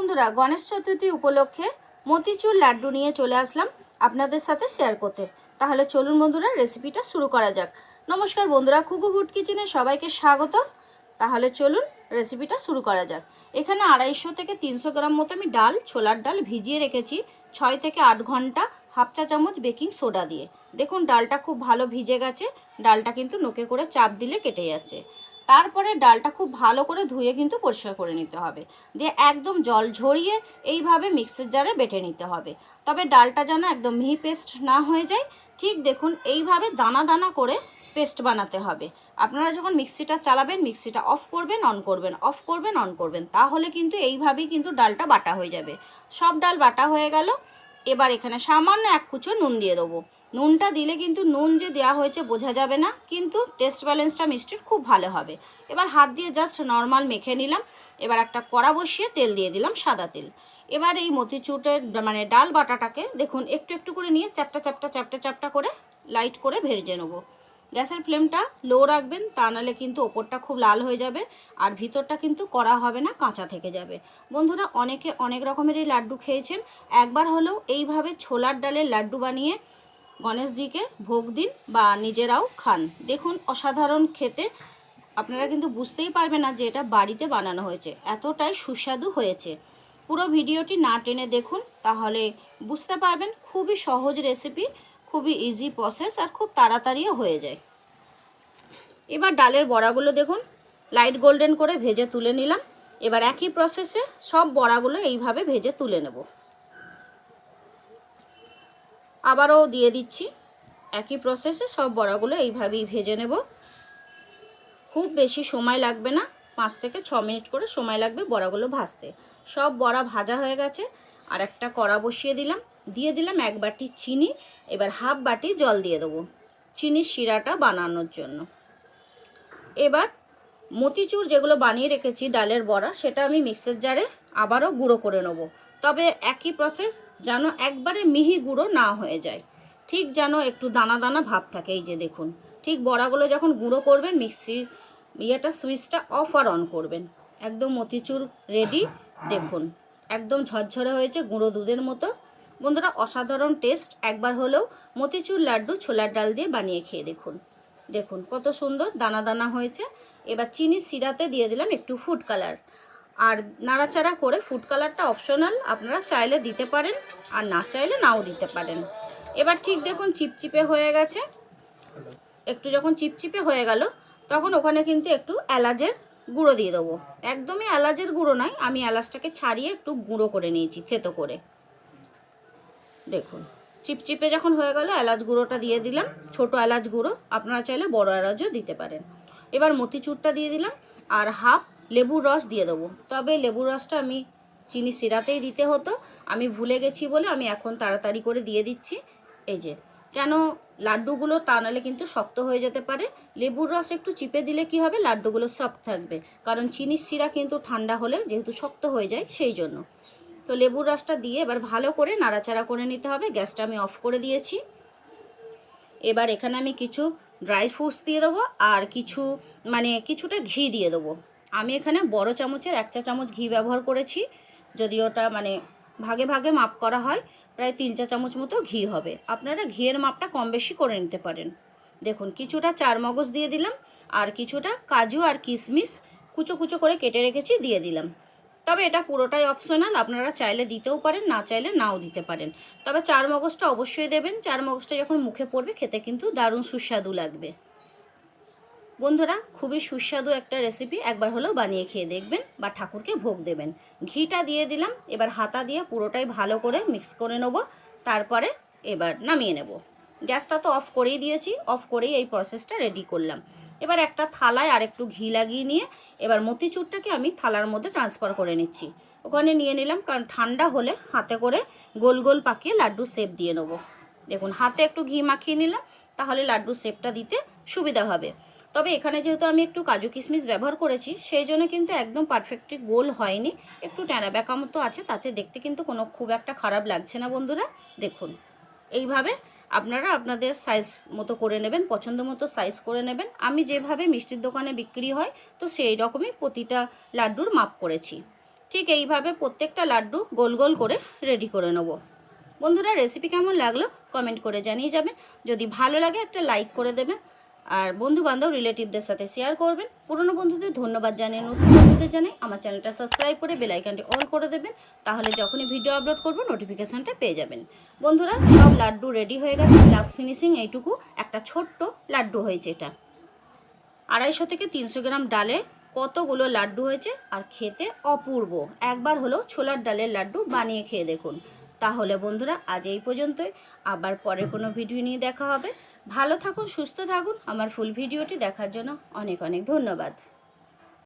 বন্ধুরা, গণেশ চতুর্থী উপলক্ষে মতিচুর লাড্ডু নিয়ে চলে আসলাম আপনাদের সাথে শেয়ার করতে। তাহলে চলুন বন্ধুরা রেসিপিটা শুরু করা যাক। নমস্কার বন্ধুরা খুকু গুড কিচেনে সবাইকে স্বাগত। তাহলে চলুন রেসিপিটা শুরু করা যাক। এখানে আড়াইশো থেকে তিনশো গ্রাম মতো আমি ডাল, ছোলার ডাল ভিজিয়ে রেখেছি ছয় থেকে আট ঘণ্টা হাফ চা চামচ বেকিং সোডা দিয়ে। দেখুন, ডালটা খুব ভালো ভিজে গেছে। ডালটা কিন্তু নোকে করে চাপ দিলে কেটে যাচ্ছে। তারপরে ডালটা খুব ভালো করে ধুয়ে কিন্তু পরিষ্কার করে নিতে হবে। দিয়ে একদম জল ঝরিয়ে এইভাবে মিক্সির জারে বেটে নিতে হবে। তবে ডালটা যেন একদম মিহি পেস্ট না হয়ে যায়, ঠিক দেখুন এইভাবে দানা দানা করে পেস্ট বানাতে হবে। আপনারা যখন মিক্সিটা চালাবেন, মিক্সিটা অফ করবেন, অন করবেন, অফ করবেন, অন করবেন, তাহলে কিন্তু এইভাবেই কিন্তু ডালটা বাটা হয়ে যাবে। সব ডাল বাটা হয়ে গেল, এবার এখানে সামান্য এক কুচো নুন দিয়ে দেবো। নুনটা দিলে কিন্তু নুন যে দেওয়া হয়েছে বোঝা যাবে না, কিন্তু টেস্ট ব্যালেন্সটা মিষ্টির খুব ভালো হবে। এবার হাত দিয়ে জাস্ট নর্মাল মেখে নিলাম, এবার একটা কড়া বসিয়ে তেল দিয়ে দিলাম সাদা তেল। এবার এই মতিচুটের মানে ডাল বাটাটাকে দেখুন, একটু একটু করে নিয়ে চ্যাপটা চ্যাপটা চ্যাপটা চ্যাপটা করে লাইট করে ভেজে নেব। গ্যাসের ফ্লেমটা লো রাখবেন, তা নাহলে কিন্তু ওপরটা খুব লাল হয়ে যাবে আর ভিতরটা কিন্তু করা হবে না, কাঁচা থেকে যাবে। বন্ধুরা, অনেকে অনেক রকমেরই লাড্ডু খেয়েছেন। একবার হলেও এইভাবে ছোলার ডালের লাড্ডু বানিয়ে গণেশজিকে ভোগ দিন বা নিজেরাও খান। দেখুন, অসাধারণ খেতে। আপনারা কিন্তু বুঝতেই পারবেন না যে এটা বাড়িতে বানানো হয়েছে। এতটাই সুস্বাদু হয়েছে। পুরো ভিডিওটি না টেনে দেখুন, তাহলে বুঝতে পারবেন খুবই সহজ রেসিপি খুবই ইজি প্রসেস আর খুব তাড়াতাড়িও হয়ে যায়। এবার ডালের বড়াগুলো দেখুন। লাইট গোল্ডেন করে ভেজে তুলে নিলাম। এবার একই প্রসেসে সব বড়াগুলো এইভাবে ভেজে তুলে নেব। আবারও দিয়ে দিচ্ছি। একই প্রসেসে সব বড়াগুলো এইভাবেই ভেজে নেব। খুব বেশি সময় লাগবে না, পাঁচ থেকে ছ মিনিট করে সময় লাগবে বড়াগুলো ভাজতে। সব বড়া ভাজা হয়ে গেছে, আর একটা কড়া বসিয়ে দিলাম। দিয়ে দিলাম এক বাটি চিনি, এবার হাফ বাটি জল দিয়ে দেবো, চিনির শিরাটা বানানোর জন্য। এবার মতিচুর যেগুলো বানিয়ে রেখেছি ডালের বড়া, সেটা আমি মিক্সার জারে আবারও গুঁড়ো করে নেব। তবে একই প্রসেস যেন একবারে মিহি গুঁড়ো না হয়ে যায়। ঠিক যেন একটু দানা দানা ভাব থাকে, এই যে দেখুন। ঠিক বড়াগুলো যখন গুঁড়ো করবেন মিক্সির ইয়েটা, সুইচটা অফ আর অন করবেন। একদম মতিচুর রেডি দেখুন। একদম ঝরঝরে হয়েছে, গুঁড়ো দুধের মতো। বন্ধুরা, অসাধারণ টেস্ট একবার হলেও মতিচুর লাড্ডু ছোলার ডাল দিয়ে বানিয়ে খেয়ে দেখুন। দেখুন, কত সুন্দর দানা দানা হয়েছে। এবার চিনি সিরাতে দিয়ে দিলাম একটু ফুড কালার আর নাড়াচাড়া করে ফুড কালারটা অপশনাল আপনারা চাইলে দিতে পারেন, আর না চাইলে নাও দিতে পারেন। এবার ঠিক দেখুন চিপচিপে হয়ে গেছে। একটু যখন চিপচিপে হয়ে গেল, তখন ওখানে কিন্তু একটু এলাচের গুঁড়ো দিয়ে দেবো। একদমই এলাচের গুঁড়ো নয়, আমি এলাচটাকে ছাড়িয়ে একটু গুঁড়ো করে নিয়েছি, থেতো করে। দেখুন। চিপচিপে যখন হয়ে গেল, এলাচ গুঁড়োটা দিয়ে দিলাম। ছোট এলাচ গুঁড়ো, আপনারা চাইলে বড় এলাচও দিতে পারেন। এবার মতিচুরটা দিয়ে দিলাম, আর হাফ লেবুর রস দিয়ে দেবো। তবে লেবুর রসটা আমি চিনি সিরাতেই দিতে হতো। আমি ভুলে গেছি বলে আমি এখন তাড়াতাড়ি করে দিয়ে দিচ্ছি। এই যে, কেন লাড্ডুগুলো তা নাহলে কিন্তু শক্ত হয়ে যেতে পারে। লেবুর রস একটু চিপে দিলে কি হবে? লাড্ডুগুলো সফট থাকবে। কারণ চিনির শিরা কিন্তু ঠান্ডা হলে যেহেতু শক্ত হয়ে যায়, সেই জন্য। তো লেবুর রসটা দিয়ে এবার ভালো করে নাড়াচাড়া করে নিতে হবে। গ্যাসটা আমি অফ করে দিয়েছি। এবার এখানে আমি কিছু ড্রাই ফ্রুটস দিয়ে দেবো আর কিছু মানে কিছুটা ঘি দিয়ে দেবো। আমি এখানে বড় চামচের এক চা চামচ ঘি ব্যবহার করেছি, যদি ওটা মানে ভাগে ভাগে মাপ করা হয়, প্রায় তিন চা চামচ মতো ঘি হবে। আপনারা ঘিয়ের মাপটা কম বেশি করে নিতে পারেন। দেখুন, কিছুটা চার মগজ দিয়ে দিলাম আর কিছুটা কাজু আর কিশমিশ কুচো কুচো করে কেটে রেখেছি, দিয়ে দিলাম। তবে এটা পুরোটাই অপশনাল আপনারা চাইলে দিতেও পারেন, না চাইলে নাও দিতে পারেন। তবে চার মগজটা অবশ্যই দেবেন, চার মগজটা যখন মুখে পড়বে, খেতে কিন্তু দারুণ সুস্বাদু লাগবে। বন্ধুরা, খুবই সুস্বাদু একটা রেসিপি একবার হলেও বানিয়ে খেয়ে দেখবেন বা ঠাকুরকে ভোগ দেবেন। ঘিটা দিয়ে দিলাম, এবার হাতা দিয়ে পুরোটাই ভালো করে মিক্স করে নেব, তারপরে এবার নামিয়ে নেব। গ্যাসটা তো অফ করেই দিয়েছি অফ করেই এই প্রসেসটা রেডি করলাম। এবার একটা থালায় আর একটু ঘি লাগিয়ে নিয়ে এবার মতিচুরটাকে আমি থালার মধ্যে ট্রান্সফার করে নিচ্ছি। ওখানে নিয়ে নিলাম কারণ ঠান্ডা হলে হাতে করে গোল গোল পাকিয়ে লাড্ডু শেপ দিয়ে নেব। দেখুন, হাতে একটু ঘি মাখিয়ে নিলাম, তাহলে লাড্ডু শেপটা দিতে সুবিধা হবে। তবে এখানে যেহেতু আমি একটু কাজু কিশমিশ ব্যবহার করেছি, সেই জন্য কিন্তু একদম পারফেক্টলি গোল হয়নি। একটু ট্যাঁড়া ব্যাকা মতো আছে, তাতে দেখতে কিন্তু কোনো খুব একটা খারাপ লাগছে না বন্ধুরা। দেখুন, এইভাবে আপনারা আপনাদের সাইজ মতো করে নেবেন, পছন্দ মতো সাইজ করে নেবেন। আমি যেভাবে মিষ্টির দোকানে বিক্রি হয়, তো সেই রকমই প্রতিটা লাড্ডুর মাপ করেছি। ঠিক এইভাবে প্রত্যেকটা লাড্ডু গোল গোল করে রেডি করে নেব। বন্ধুরা রেসিপি কেমন লাগল? কমেন্ট করে জানিয়ে যাবেন। যদি ভালো লাগে একটা লাইক করে দেবেন। আর বন্ধু বান্ধব রিলেটিভদের সাথে শেয়ার করবেন। পুরনো বন্ধুদের ধন্যবাদ জানিয়ে, নতুন বন্ধুদের জানাই আমার চ্যানেলটা সাবস্ক্রাইব করে বেল আইকনটি অন করে দেবেন। তাহলে যখনই ভিডিও আপলোড করব নোটিফিকেশানটা পেয়ে যাবেন। বন্ধুরা, সব লাড্ডু রেডি হয়ে গেছে। লাস্ট ফিনিশিং এইটুকু। একটা ছোট্ট লাড্ডু হয়েছে এটা। আড়াইশো থেকে তিনশো গ্রাম ডালে কতগুলো লাড্ডু হয়েছে? আর খেতে অপূর্ব। একবার হলেও ছোলার ডালের লাড্ডু বানিয়ে খেয়ে দেখুন। তাহলে বন্ধুরা, আজ এই পর্যন্তই। আবার পরে কোনো ভিডিও নিয়ে দেখা হবে। ভালো থাকুন সুস্থ থাকুন। আমার ফুল ভিডিওটি দেখার জন্য অনেক অনেক ধন্যবাদ।